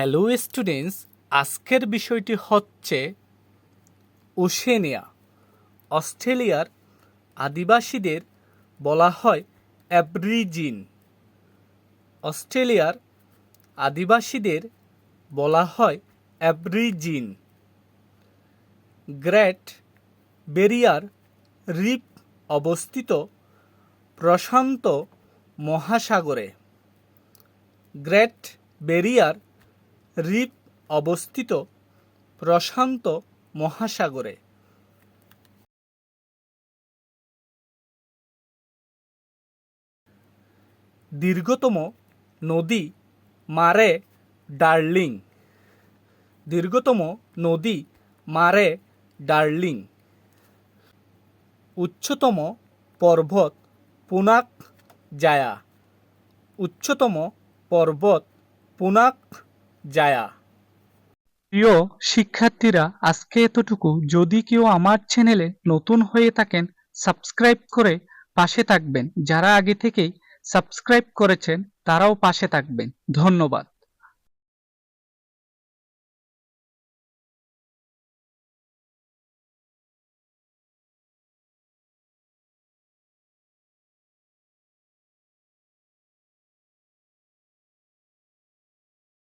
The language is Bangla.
হ্যালো স্টুডেন্টস আজকের বিষয়টি হচ্ছে ওশেনিয়া। অস্ট্রেলিয়ার আদিবাসীদের বলা হয় অ্যাব্রিজিন। অস্ট্রেলিয়ার আদিবাসীদের বলা হয় অ্যাব্রিজিন। গ্রেট বেরিয়ার রিপ অবস্থিত প্রশান্ত মহাসাগরে। গ্রেট বেরিয়ার রিপ অবস্থিত প্রশান্ত মহাসাগরে। দীর্ঘতম নদী মারে ডার্লিং। দীর্ঘতম নদী মারে ডার্লিং। উচ্চতম পর্বত পুনাক জায়া। উচ্চতম পর্বত পুনাক জায়া। প্রিয় শিক্ষার্থীরা, আজকে এতটুকু। যদি কেউ আমার চ্যানেলে নতুন হয়ে থাকেন, সাবস্ক্রাইব করে পাশে থাকবেন। যারা আগে থেকেই সাবস্ক্রাইব করেছেন, তারাও পাশে থাকবেন। ধন্যবাদ।